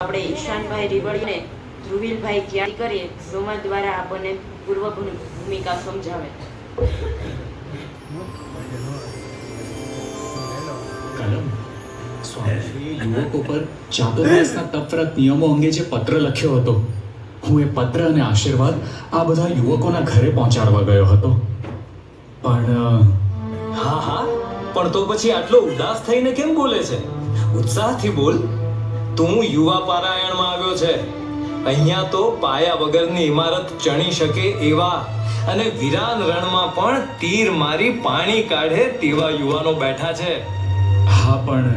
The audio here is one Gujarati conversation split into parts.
આપણે ઈશાનભાઈ રીવળીને ધ્રુવીલભાઈ ક્યાં કરીએ? સોમા દ્વારા આપણને પૂર્વ ભૂમિકા સમજાવે. સ્વામીશ્રીએ યુવકો પર ચાતુર્માસના તપવ્રત નિયમો અંગે જે પત્ર લખ્યો હતો હું એ પત્ર અને આશીર્વાદ આ બધા યુવકોના ઘરે પહોંચાડવા ગયો હતો. પણ હા હા પણ તો પછી આટલો ઉદાસ થઈને કેમ બોલે છે? ઉત્સાહથી બોલ. તું યુવા પારાયણમાં આવ્યો છે. અહીંયા તો પાયા વગરની ઇમારત ચણી શકે એવા અને વિરાન રણમાં પણ તીર મારી પાણી કાઢે તેવા યુવાનો બેઠા છે. હા, પણ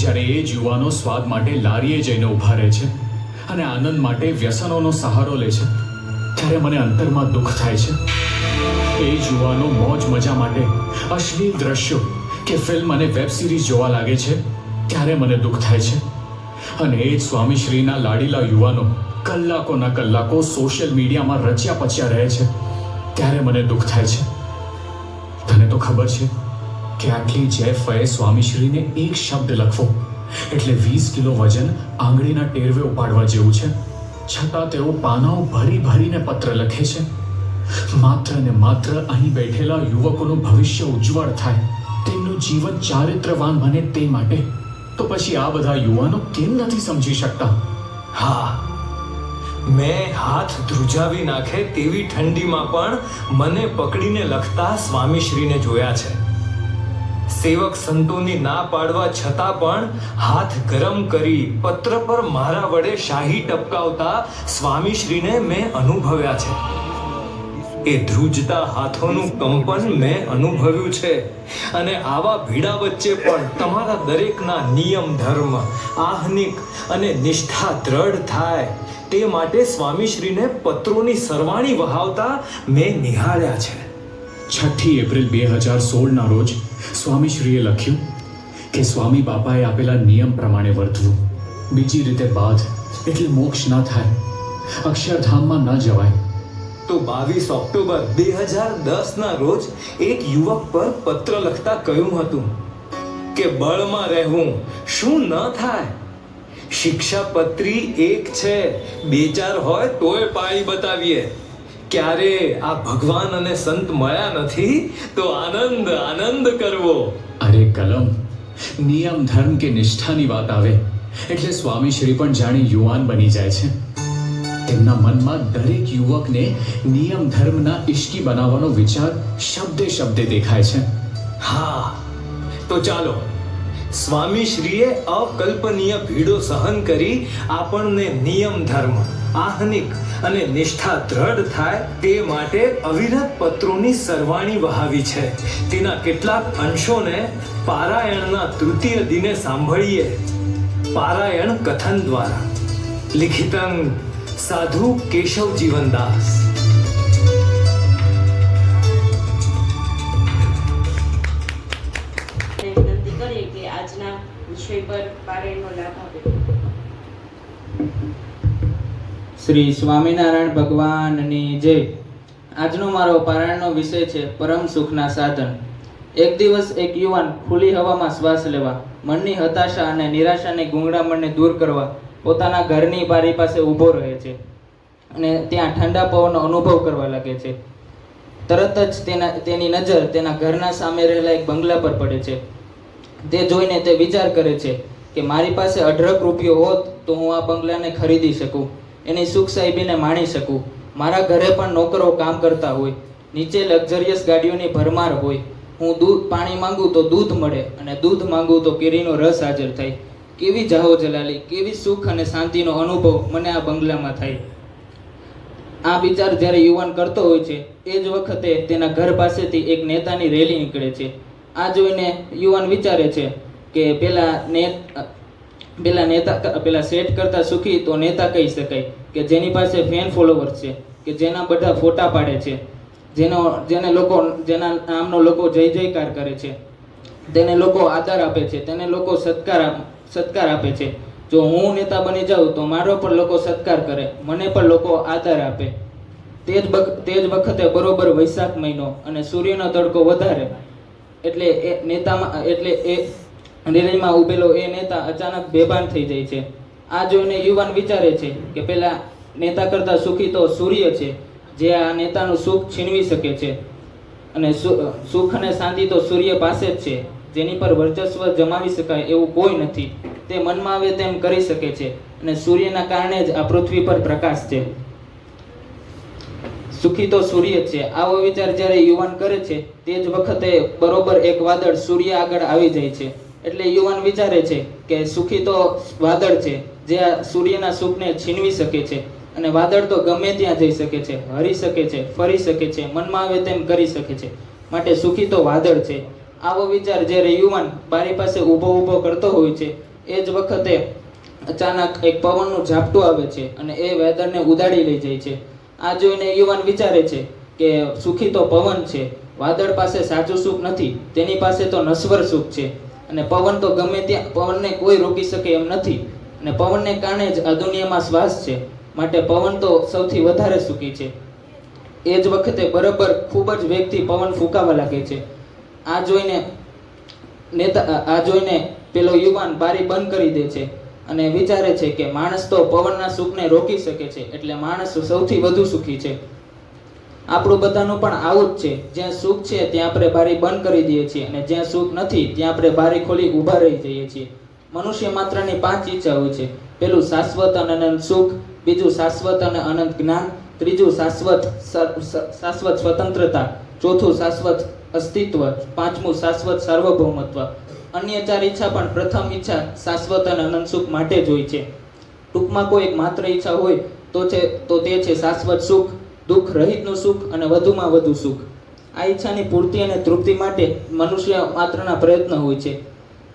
જ્યારે એ જ યુવાનો સ્વાદ માટે લારીએ જઈને ઊભા રહે છે અને આનંદ માટે વ્યસનોનો સહારો લે છે, ત્યારે મને અંતરમાં દુઃખ થાય છે. એ જ યુવાનો મોજ મજા માટે અશ્લીલ દ્રશ્યો કે ફિલ્મ અને વેબ સિરીઝ જોવા લાગે છે, ત્યારે મને દુઃખ થાય છે. અને એ જ સ્વામીશ્રીના લાડીલા યુવાનો કલાકોના કલાકો સોશિયલ મીડિયામાં રચ્યા પચ્યા રહે છે. ત્યારે મને દુઃખ થાય છે. તને તો ખબર છે કે આટલી જેફએ સ્વામીશ્રીને એક શબ્દ લખવો એટલે વીસ કિલો વજન આંગળીના ટેરવે ઉપાડવા જેવું છે. છતાં તેઓ પાનાઓ ભરી ભરીને પત્ર લખે છે. માત્ર ને માત્ર અહીં બેઠેલા યુવકોનું ભવિષ્ય ઉજ્જવળ થાય. તેમનું જીવન ચારિત્રવાન બને તે માટે તો પછી આ બધા યુવાનો કેમ નથી સમજી શકતા? હા. મેં હાથ ધ્રુજાવી નાખે તેવી ઠંડીમાં પણ મને પકડીને લખતા સ્વામીશ્રીને જોયા છે. સેવક સંતોની ના પાડવા છતાં પણ હાથ ગરમ કરી પત્ર પર મારા વડે શાહી ટપકાવતા સ્વામીશ્રીને મેં અનુભવ્યા છે. એ ધ્રુજતા હાથોનું કંપન મેં અનુભવ્યું છે. અને આવા ભીડા વચ્ચે પણ તમારા દરેકના નિયમ, ધર્મ, આહનિક અને નિષ્ઠા દ્રઢ થાય. તે માટે સ્વામીશ્રીને પત્રોની સરવાણી વહાવતા મેં નિહાળ્યા છે. છઠ્ઠી એપ્રિલ બે હજાર સોળના રોજ સ્વામીશ્રીએ લખ્યું કે સ્વામી બાપાએ આપેલા નિયમ પ્રમાણે વર્તવું બીજી રીતે બાધ એટલે મોક્ષ ન થાય. અક્ષરધામમાં ન જવાય. તો બાવીસ ઓક્ટોબર બે હજાર દસના રોજ એક યુવક પર પત્ર લખતા કહ્યું હતું કે, બળમાં રહેવું શું ન થાય? શિક્ષાપત્રી એક છે, બે ચાર હોય તોય પાળી બતાવીએ. ક્યારે આ ભગવાન અને સંત મળ્યા નથી, તો આનંદ આનંદ કરવો. અરે કલમ, નિયમ, ધર્મ કે નિષ્ઠાની વાત આવે. એટલે સ્વામીશ્રી પણ જાણે યુવાન બની જાય છે. તેમના મનમાં દરેક યુવકને નિયમ ધર્મના ઇશ્કી બનાવવાનો વિચાર શબ્દે શબ્દે દેખાય છે. હા, તો ચાલો સ્વામી શ્રીએ અકલ્પનીય ભીડો સહન કરી આપણને નિયમ ધર્મ, આહનિક અને નિષ્ઠા દ્રઢ થાય તે માટે અવિરત પત્રોની સરવાણી વહાવી છે. તેના કેટલાક અંશોને પારાયણના તૃતીય દિને સાંભળીએ. પારાયણ કથન દ્વારા. લિખિતં સાધુ કેશવ જીવનદાસ વિનંતી કરીએ કે આજના વિષય પર પારાયણનો લાભ આપે. શ્રી સ્વામિનારાયણ ભગવાનની જય આજનો મારો પારાયણનો વિષય છે પરમ સુખના સાધન. એક દિવસ એક યુવાન ખુલ્લી હવામાં શ્વાસ લેવા મનની હતાશા અને નિરાશાને ગૂંગળામણને દૂર કરવા પોતાના ઘરની બારી પાસે ઊભો રહે છે અને ત્યાં ઠંડા પવનનો અનુભવ કરવા લાગે છે. તરત જ તેના, તેની નજર તેના ઘરના સામે રહેલા એક બંગલા પર પડે છે. તે જોઈને તે વિચાર કરે છે કે મારી પાસે અઢળક રૂપિયો હોત તો હું આ બંગલાને ખરીદી શકું. એની સુખ સાહેબીને માણી શકું. મારા ઘરે પણ નોકરો કામ કરતા હોય. નીચે લક્ઝરિયસ ગાડીઓની ભરમાર હોય. હું દૂધ પાણી માંગુ તો દૂધ મળે અને દૂધ માંગુ તો કેરીનો રસ હાજર થાય. કેવી જાહો જલાલી, કેવી સુખ અને શાંતિનો અનુભવ મને આ બંગલામાં થાય? આ વિચાર જ્યારે યુવાન કરતો હોય છે, એ જ વખતે તેના ઘર પાસેથી એક નેતાની રેલી નીકળે છે. આ જોઈને યુવાન વિચારે છે કે પેલા ને પેલા નેતા, પેલા સેટ કરતા સુખી તો નેતા કહી શકાય કે જેની પાસે ફેન ફોલોવર્સ છે, કે જેના બધા ફોટા પાડે છે, જેનો, જેને લોકો, જેના નામનો લોકો જય જયકાર કરે છે. તેને લોકો આદર આપે છે, તેને લોકો સત્કાર સત્કાર આપે છે. જો હું નેતા બની જાઉં તો મારો પણ લોકો સત્કાર કરે, મને પણ લોકો આદર આપે. તે જ તે જ વખતે બરોબર વૈશાખ મહિનો અને સૂર્યનો તડકો વધારે. એટલે એ નેતામાં, એટલે એ રેલીમાં ઉભેલો એ નેતા અચાનક બેભાન થઈ જાય છે. આ જોઈને યુવાન વિચારે છે કે પહેલાં નેતા કરતાં સુખી તો સૂર્ય છે, જે આ નેતાનું સુખ છીનવી શકે છે. અને સુખ અને શાંતિ તો સૂર્ય પાસે જ છે. જેની પર વર્ચસ્વ જમાવી શકાય એવું કોઈ નથી. તે મનમાં આવે તેમ કરી શકે છે અને સૂર્યના કારણે જ આ પૃથ્વી પર પ્રકાશ છે. સુખી તો સૂર્ય છે. આવો વિચાર જ્યારે યુવાન કરે છે, તે જ વખતે બરોબર એક વાદળ સૂર્ય આગળ આવી જાય છે. એટલે યુવાન વિચારે છે કે સુખી તો વાદળ છે, જે આ સૂર્યના સુખને છીનવી શકે છે. અને વાદળ તો ગમે ત્યાં જઈ શકે છે, હરી શકે છે, ફરી શકે છે, મનમાં આવે તેમ કરી શકે છે. માટે સુખી તો વાદળ છે. આવો વિચાર જ્યારે યુવાન બારી પાસે ઊભો ઊભો કરતો હોય છે, એ જ વખતે અચાનક એક પવનનું ઝાપટું આવે છે અને એ વેદરને ઉડાડી લઈ જાય છે. આ જોઈને યુવાન વિચારે છે કે સુખી તો પવન છે, વાદળ પાસે સાચું સુખ નથી, તેની પાસે તો નશ્વર સુખ છે. અને પવન તો ગમે ત્યાં, પવનને કોઈ રોકી શકે એમ નથી. અને પવનને કારણે જ આ દુનિયામાં શ્વાસ છે. માટે પવન તો સૌથી વધારે સુખી છે. એ જ વખતે બરાબર ખૂબ જ વેગથી પવન ફૂંકાવા લાગે છે. આ જોઈને નેતા, આ- જોઈને પેલો યુવાન બારી બંધ કરી દે છે અને વિચારે છે કે માણસ તો પવનના સુખને રોકી શકે છે, એટલે માણસ સૌથી વધુ સુખી છે. આપણું બધાનું પણ આવું જ છે. જ્યાં સુખ છે ત્યાં આપણે બારી બંધ કરી દઈએ છીએ અને જ્યાં સુખ નથી ત્યાં આપણે બારી ખોલી ઊભા રહી જઈએ છીએ. મનુષ્ય માત્રની પાંચ ઈચ્છા હોય છે. પેલું શાશ્વત અને સુખ બીજું શાશ્વત અને અનંત જ્ઞાન, ત્રીજું શાશ્વત શાશ્વત સ્વતંત્રતા, ચોથું શાશ્વત અસ્તિત્વ, પાંચમું શાશ્વત સાર્વભૌમત્વ. અન્ય ચાર ઈચ્છા પણ પ્રથમ ઈચ્છા શાશ્વત અને અનંત સુખ માટે જ હોય છે. ટૂંકમાં કોઈ એક માત્ર ઈચ્છા હોય તો છે, તો તે છે શાશ્વત સુખ, દુઃખ રહિતનું સુખ અને વધુમાં વધુ સુખ. આ ઈચ્છાની પૂર્તિ અને તૃપ્તિ માટે મનુષ્ય માત્રના પ્રયત્ન હોય છે.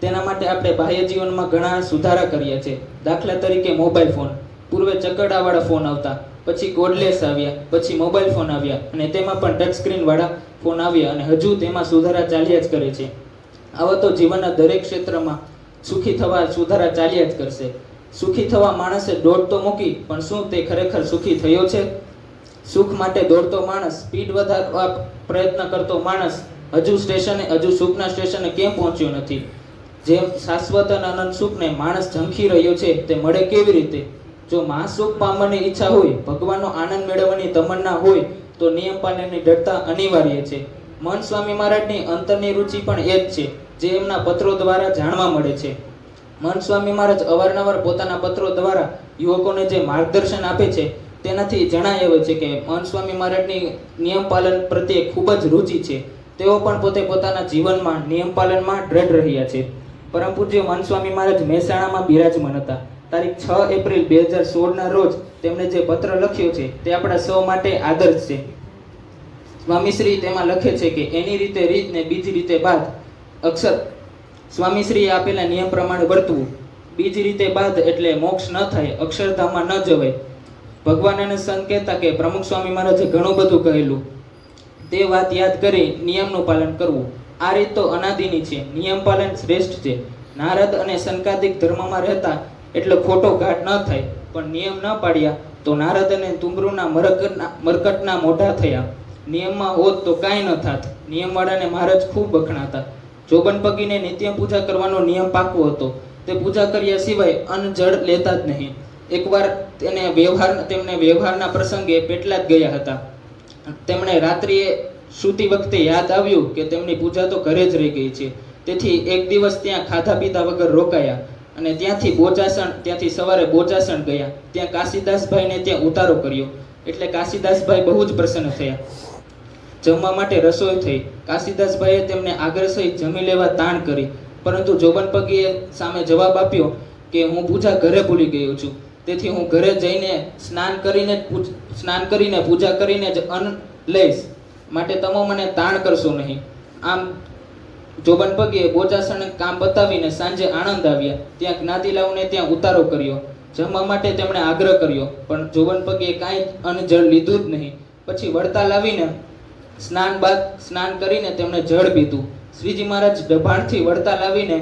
તેના માટે આપણે બાહ્ય જીવનમાં ઘણા સુધારા કર્યા છે. દાખલા તરીકે મોબાઈલ ફોન. પૂર્વે ચકડાવાળા ફોન આવતા, પછી કોડલેસ આવ્યા, પછી મોબાઈલ ફોન આવ્યા, અને તેમાં પણ ટચ સ્ક્રીન વાળા ફોન આવ્યા અને હજુ તેમાં સુધારા ચાલ્યા જ કરે છે. આવા તો જીવનના દરેક ક્ષેત્રમાં સુખી થવા સુધારા ચાલ્યા જ કરશે. સુખી થવા માણસે દોડ તો મૂકી, પણ શું તે ખરેખર સુખી થયો છે? સુખ માટે દોડતો માણસ સ્પીડ વધારવા પ્રયત્ન કરતો માણસ, હજુ સ્ટેશને, હજુ સુખના સ્ટેશને કેમ પહોંચ્યો નથી? જેમ શાશ્વત અને અનંત સુખને માણસ ઝંખી રહ્યો છે, તે મળે કેવી રીતે? જો મહાસુખ પામવાની ઈચ્છા હોય, ભગવાનનો આનંદ મેળવવાની તમન્ના હોય, તો નિયમ પાલનની દ્રઢતા અનિવાર્ય છે. મન સ્વામી મહારાજની અંતરની રુચિ પણ એ જ છે, જે એમના પત્રો દ્વારા જાણવા મળે છે. મન સ્વામી મહારાજ અવારનવાર પોતાના પત્રો દ્વારા યુવકોને જે માર્ગદર્શન આપે છે, તેનાથી જણાય આવે છે કે મન સ્વામી મહારાજની નિયમ પાલન પ્રત્યે ખૂબ જ રુચિ છે. તેઓ પણ પોતે પોતાના જીવનમાં નિયમ પાલનમાં દ્રઢ રહ્યા છે. પરમ પૂજ્ય મન સ્વામી મહારાજ મહેસાણામાં બિરાજમાન હતા તારીખ છ એપ્રિલ બે હજાર સોળના રોજ તેમણે જે પત્ર લખ્યો છે તે આપણા સૌ માટે આદર્શ છે. સ્વામીશ્રી તેમાં લખે છે કે એની રીતે રીત ને બીજી રીતે બાદ અક્ષર. સ્વામીશ્રીએ આપેલા નિયમ પ્રમાણે વર્તવું. બીજી રીતે બાદ એટલે મોક્ષ ન થાય, અક્ષરધામમાં ન જવાય. ભગવાન એને સંત કહેતા કે પ્રમુખ સ્વામી મહારાજે ઘણું બધું કહેલું. તે વાત યાદ કરી નિયમનું પાલન કરવું. આ રીત તો અનાદિની છે. નિયમ પાલન શ્રેષ્ઠ છે. નારદ અને સંકાદિક ધર્મમાં રહેતા એટલે ખોટો ઘાટ ન થાય. પણ નિયમ ન પાડ્યા તો નારદ અને તુંબરુના મરકટના મરકટના મોઢા થયા. નિયમમાં હોત તો કાંઈ ન થાત. નિયમવાળાને મહારાજ ખૂબ વખણાતા. જોબન પગીને નિત્ય પૂજા કરવાનો નિયમ પાકવો હતો. તે પૂજા કર્યા સિવાય અન્ન, જળ લેતા જ નહીં. એકવાર તેને વ્યવહાર, તેમને વ્યવહારના પ્રસંગે પેટલા જ ગયા હતા. તેમણે રાત્રિએ સૂતી વખતે યાદ આવ્યું કે તેમની પૂજા તો ઘરે જ રહી ગઈ છે. તેથી એક દિવસ ત્યાં ખાધા પીધા વગર રોકાયા. અને ત્યાંથી બોચાસણ, ત્યાંથી સવારે બોચાસણ ગયા. ત્યાં કાશીદાસભાઈને ત્યાં ઉતારો કર્યો. એટલે કાશીદાસભાઈ બહુ જ પ્રસન્ન થયા. જમવા માટે રસોઈ થઈ. કાશીદાસભાઈએ તેમને આગળ સહિત જમી લેવા તાણ કરી. પરંતુ જોબન પગીએ સામે જવાબ આપ્યો કે હું પૂજા ઘરે ભૂલી ગયો છું. તેથી હું ઘરે જઈને સ્નાન કરીને સ્નાન કરીને પૂજા કરીને જ અન્ન લઈશ. માટે તમે મને તાણ કરશો નહીં. આમ જોબન પગે બોજાસણ કામ બતાવીને સાંજે આણંદ આવ્યા. ત્યાં જ્ઞાતિલાઓને ત્યાં ઉતારો કર્યો. જમવા માટે તેમણે આગ્રહ કર્યો, પણ જોબન પગે કાંઈ અન્ન જળ લીધું જ નહીં. પછી વળતા લાવીને સ્નાન બાદ સ્નાન કરીને તેમણે જળ પીધું. શ્રીજી મહારાજ ડભાણથી વળતા લાવીને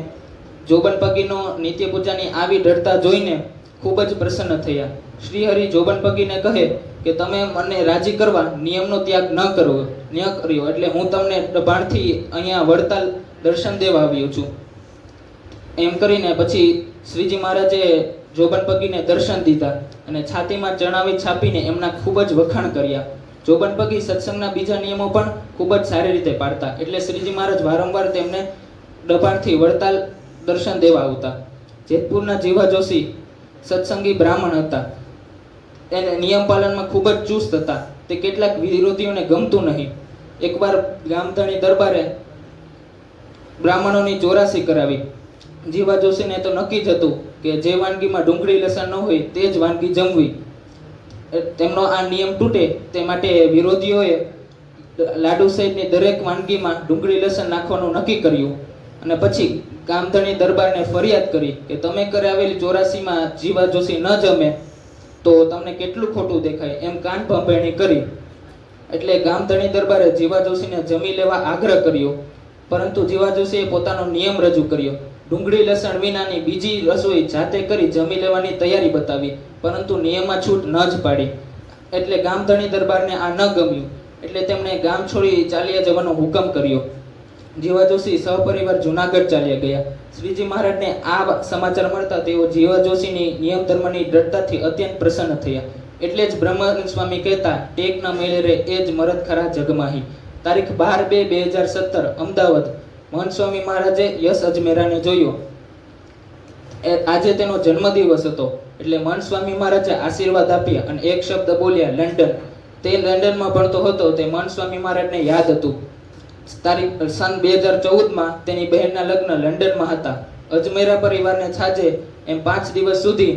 જોબન પગીનો નિત્ય પૂજાની આવી ડરતા જોઈને ખૂબ જ પ્રસન્ન થયા. શ્રી હરિ જોબન પગીને કહે કે, તમે મને રાજી કરવા નિયમનો ત્યાગ ન કરવો ન કર્યો. એટલે હું તમને ડભાણથી અહીંયા વડતાલ દર્શન દેવા આવ્યો છું. એમ કરીને પછી શ્રીજી મહારાજે જોબનપગીને દર્શન દીધા અને છાતીમાં ચણાવી છાપીને એમના ખૂબ જ વખાણ કર્યા. જોબનપગી સત્સંગના બીજા નિયમો પણ ખૂબ જ સારી રીતે પાડતા. એટલે શ્રીજી મહારાજ વારંવાર તેમને દબાણથી વડતાલ દર્શન દેવા આવતા. જેતપુરના જીવા જોશી સત્સંગી બ્રાહ્મણ હતા. એને નિયમ પાલનમાં ખૂબ જ ચુસ્ત હતા. તે કેટલાક વિરોધીઓને ગમતું નહીં. એકવાર ગામધણી દરબારે બ્રાહ્મણોની ચોરાસી કરાવી. જીવા જોશીને તો નક્કી જ હતું કે જે વાનગીમાં ડુંગળી લસણ ન હોય તે જ વાનગી જમવી. તેમનો આ નિયમ તૂટે તે માટે વિરોધીઓએ લાડુ સહિતની દરેક વાનગીમાં ડુંગળી લસણ નાખવાનું નક્કી કર્યું. અને પછી ગામધણી દરબારને ફરિયાદ કરી કે તમે કરાવેલી ચોરાસીમાં જીવા જોશી ન જમે તો તમને કેટલું ખોટું દેખાય એમ કાન ભંભેણી કરી. એટલે ગામધણી દરબારે જીવા જોશીને જમી લેવા આગ્રહ કર્યો. પરંતુ જીવા જોશીએ પોતાનો નિયમ રજૂ કર્યો. ડુંગળી લસણ વિનાની બીજી રસોઈ જાતે કરી જમી લેવાની તૈયારી બતાવી, પરંતુ નિયમમાં છૂટ ન જ પાડી. એટલે ગામધણી દરબારને આ ન ગમ્યું. એટલે તેમણે ગામ છોડી ચાલ્યા જવાનો હુકમ કર્યો. જીવા જોશી સહપરિવાર જુનાગઢ ચાલ્યા ગયા. શ્રીજી મહારાજને આ સમાચાર મળતા તેઓ જીવા જોશીની નિયમ ધર્મની દ્રઢતાથી અત્યંત પ્રસન્ન થયા. એટલે જ બ્રહ્મ સ્વામી કહેતા ટેક ન મેળે રે, એ જ મરદ ખરા જગમાહી. તારીખ બાર બે બે હજાર સત્તર, અમદાવાદ. મહંતસ્વામી મહારાજે યશ અજમેરાને જોયો. આજે તેનો જન્મદિવસ હતો. એટલે મહંતસ્વામી મહારાજે આશીર્વાદ આપ્યા અને એક શબ્દ બોલ્યા, લંડન. તે લંડનમાં ભણતો હતો, તે મહંતસ્વામી મહારાજને યાદ હતું. તારીખ, સન બે હજાર ચૌદમાં તેની બહેનના લગ્ન લંડનમાં હતા. અજમેરા પરિવારને છાજે એમ પાંચ દિવસ સુધી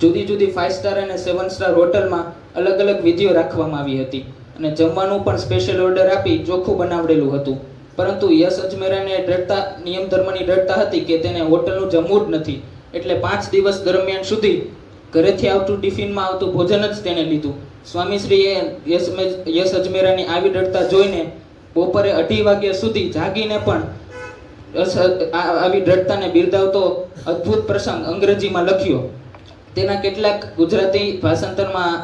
જુદી જુદી ફાઇવ સ્ટાર અને સેવન સ્ટાર હોટલમાં અલગ અલગ વિધિઓ રાખવામાં આવી હતી. અને જમવાનું પણ સ્પેશિયલ ઓર્ડર આપી ચોખ્ખું બનાવડેલું હતું. પરંતુ યશ અજમેરાને ડરતા, નિયમ ધર્મની ડરતા હતી કે તેને હોટલનું જમવું જ નથી. એટલે પાંચ દિવસ દરમિયાન સુધી ઘરેથી આવતું ટિફિનમાં આવતું ભોજન જ તેણે લીધું. સ્વામીશ્રીએ યશ યશ અજમેરાની આવી ડરતા જોઈને બપોરે અઢી વાગ્યા સુધી જાગીને પણ આવી દ્રઢતાને બિરદાવતો અદ્ભુત પ્રસંગ અંગ્રેજીમાં લખ્યો. તેના કેટલાક ગુજરાતી ભાષાંતરમાં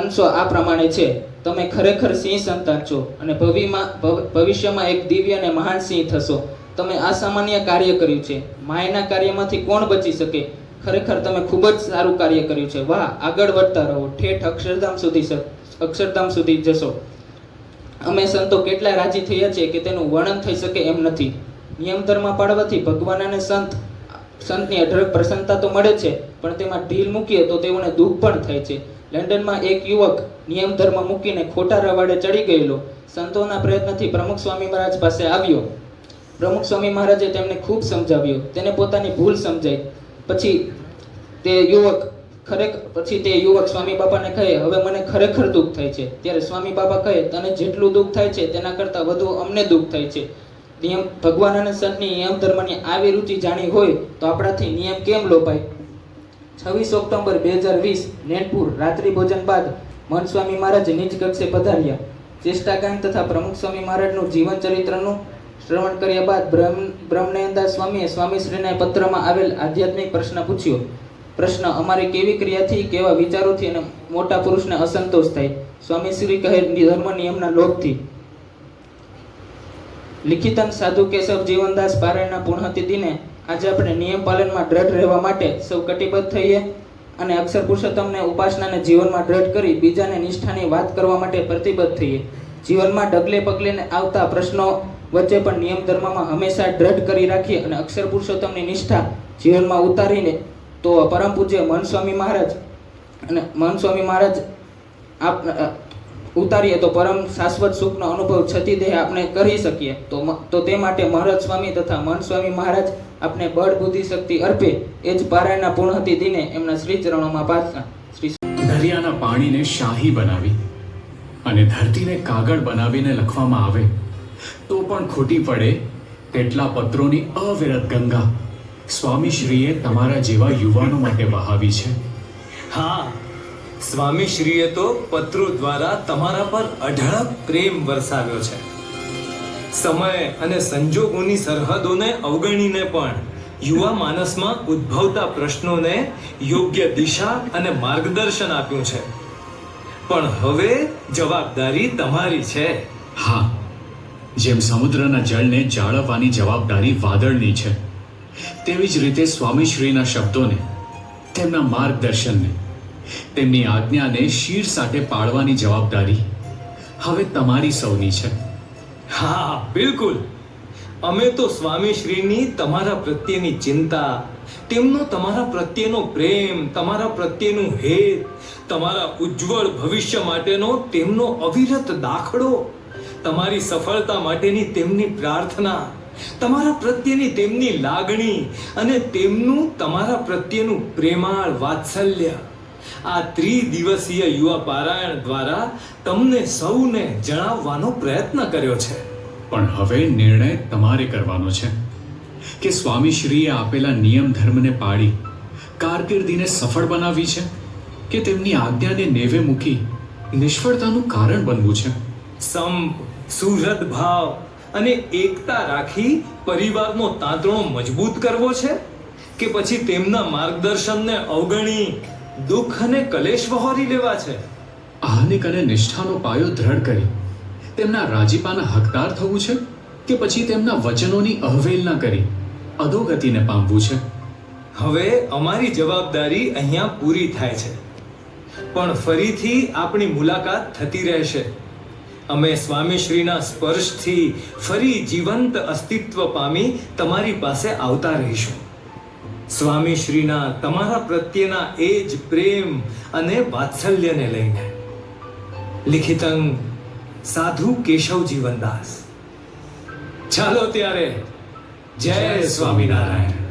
અંશો આ પ્રમાણે છે. તમે ખરેખર સિંહ સંતાન છો અને ભવિમાં ભવિષ્યમાં એક દિવ્ય અને મહાન સિંહ થશો. તમે અસામાન્ય કાર્ય કર્યું છે. માયના કાર્યમાંથી કોણ બચી શકે? ખરેખર તમે ખૂબ જ સારું કાર્ય કર્યું છે. વાહ, આગળ વધતા રહો. ઠેઠ અક્ષરધામ સુધી અક્ષરધામ સુધી જશો. અમે સંતો કેટલા રાજી થયા છે કે તેનું વર્ણન થઈ શકે એમ નથી. નિયમ ધર્મ પાડવાથી ભગવાન અને સંત સંતની અઢળક પ્રસન્નતા તો મળે છે, પણ તેમાં ઢીલ મૂકીએ તો તેઓને દુઃખ પણ થાય છે. લંડનમાં એક યુવક નિયમ ધર્મ મૂકીને ખોટા રવાડે ચડી ગયેલો સંતોના પ્રયત્નથી પ્રમુખ સ્વામી મહારાજ પાસે આવ્યો. પ્રમુખ સ્વામી મહારાજે તેમને ખૂબ સમજાવ્યો. તેને પોતાની ભૂલ સમજાઈ. પછી તે યુવક ખરેખર પછી તે યુવક સ્વામી બાપાને કહે, હવે મને ખરેખર દુઃખ થાય છે. ત્યારે સ્વામી બાપા કહે, તને જેટલું દુઃખ થાય છે તેના કરતાં વધુ અમને દુઃખ થાય છે. નિયમ, ભગવાન અને સંતની નિયમ ધર્મની આવી રુચિ જાણી હોય તો આપણાથી નિયમ કેમ લોપાય? છવ્વીસ ઓક્ટોબર બે હજાર વીસ, નેનપુર, રાત્રિ ભોજન બાદ મનસ્વામી મહારાજ નિજ કક્ષે પધાર્યા. ચેષ્ટાકાંત તથા પ્રમુખ સ્વામી મહારાજનું જીવન ચરિત્રનું શ્રવણ કર્યા બાદ બ્રહ્મ, બ્રહ્મનયનદાસ સ્વામીએ સ્વામીશ્રીને પત્રમાં આવેલ આધ્યાત્મિક પ્રશ્ન પૂછ્યો. પ્રશ્ન, અમારી કેવી ક્રિયાથી, કેવા વિચારોથી અને મોટા પુરુષને અસંતોષ થાય? સ્વામીશ્રી કહે, ધર્મ નિયમના લોભથી. લિખિતન સાધુ કેશવ જીવનદાસ પારાયણના પૂર્ણતિ દિને આજે આપણે નિયમ પાલનમાં દ્રઢ રહેવા માટે સૌ કટિબદ્ધ થઈએ અને અક્ષર પુરુષોત્તમને ઉપાસનાને જીવનમાં દ્રઢ કરી બીજાને નિષ્ઠાની વાત કરવા માટે પ્રતિબદ્ધ થઈએ. જીવનમાં ડગલે પગલેને આવતા પ્રશ્નો વચ્ચે પણ નિયમ ધર્મમાં હંમેશા દ્રઢ કરી રાખીએ અને અક્ષર પુરુષોત્તમની નિષ્ઠા જીવનમાં ઉતારીને તો પરમ પૂજ્ય મન સ્વામી મહારાજ અને મન સ્વામી મહારાજ આપ ઉતારીએ તો પરમ શાશ્વત સુખનો અનુભવ છતી દેહ આપણે કરી શકીએ. તો તો તે માટે મહારાજ સ્વામી તથા મન સ્વામી મહારાજ આપણે બળ બુદ્ધિ શક્તિ અર્પે એ જ પારાયણના પૂર્ણતિ દિને એમના શ્રી ચરણોમાં પ્રાર્થના શ્રી દરિયાના પાણીને શાહી બનાવી અને ધરતીને કાગળ બનાવીને લખવામાં આવે તો પણ ખોટી પડે તેટલા પત્રોની અવિરત ગંગા. સ્વામીશ્રીએ તમારા જેવા યુવાનો માટે વહાવી છે. હા સ્વામી શ્રીએ તો પત્રો દ્વારા તમારા પર અઢળક પ્રેમ વરસાવ્યો છે. સમય અને સંજોગોની સરહદોને અવગણીને પણ યુવા માનસમાં ઉદ્ભવતા પ્રશ્નોને યોગ્ય દિશા અને માર્ગદર્શન આપ્યું છે. પણ હવે જવાબદારી તમારી છે. હા, જેમ સમુદ્રના જળને જાળવવાની જવાબદારી વાદળની છે, તેવી જ રીતે સ્વામીશ્રીના શબ્દોને, તેમના માર્ગદર્શનને, તેમની આજ્ઞાને શીર સાથે પાળવાની જવાબદારી હવે તમારી સૌની છે. હા, બિલકુલ. અમે તો સ્વામી શ્રીની તમારા પ્રત્યેની ચિંતા, તેમનો તમારા પ્રત્યેનો પ્રેમ, તમારા પ્રત્યેનું હેત, તમારા ઉજ્જવળ ભવિષ્ય માટેનો તેમનો અવિરત દાખલો, તમારી સફળતા માટેની તેમની પ્રાર્થના, તમારા પ્રત્યેની તેમની લાગણી અને તેમનું તમારા પ્રત્યેનું પ્રેમાળ વાત્સલ્ય. આ ત્રિદિવસીય યુવા પારાયણ દ્વારા તમને સૌને જણાવવાનો પ્રયત્ન કર્યો છે. પણ હવે નિર્ણય તમારે કરવાનો છે કે સ્વામીશ્રીએ આપેલા નિયમ ધર્મને પાળી કારકિર્દીને સફળ બનાવી છે કે તેમની આજ્ઞાને નેવે મૂકી નિષ્ફળતાનું કારણ બનવું છે? સંપ સુહૃદ ભાવ અને એકતા રાખી પરિવારનો તાંતણો મજબૂત કરવો છે કે પછી તેમના માર્ગદર્શનને અવગણી દુઃખ અને કલેશ વહોરી લેવા છે. આહનિક અને નિષ્ઠાનો પાયો દ્રઢ કરી. તેમના રાજીપાના હકદાર થવું છે કે પછી તેમના વચનોની અવહેલના કરી અધોગતિને પામવું છે? હવે અમારી જવાબદારી અહીંયા પૂરી થાય છે. પણ ફરીથી આપણી મુલાકાત થતી રહેશે. અમે સ્વામીશ્રીના સ્પર્શથી ફરી જીવંત અસ્તિત્વ પામી તમારી પાસે આવતા રહીશું. સ્વામીશ્રીના તમારા પ્રત્યેના એ જ પ્રેમ અને વાત્સલ્યને લઈને. લિખિતં સાધુ કેશવ જીવનદાસ. ચાલો ત્યારે, જય સ્વામિનારાયણ.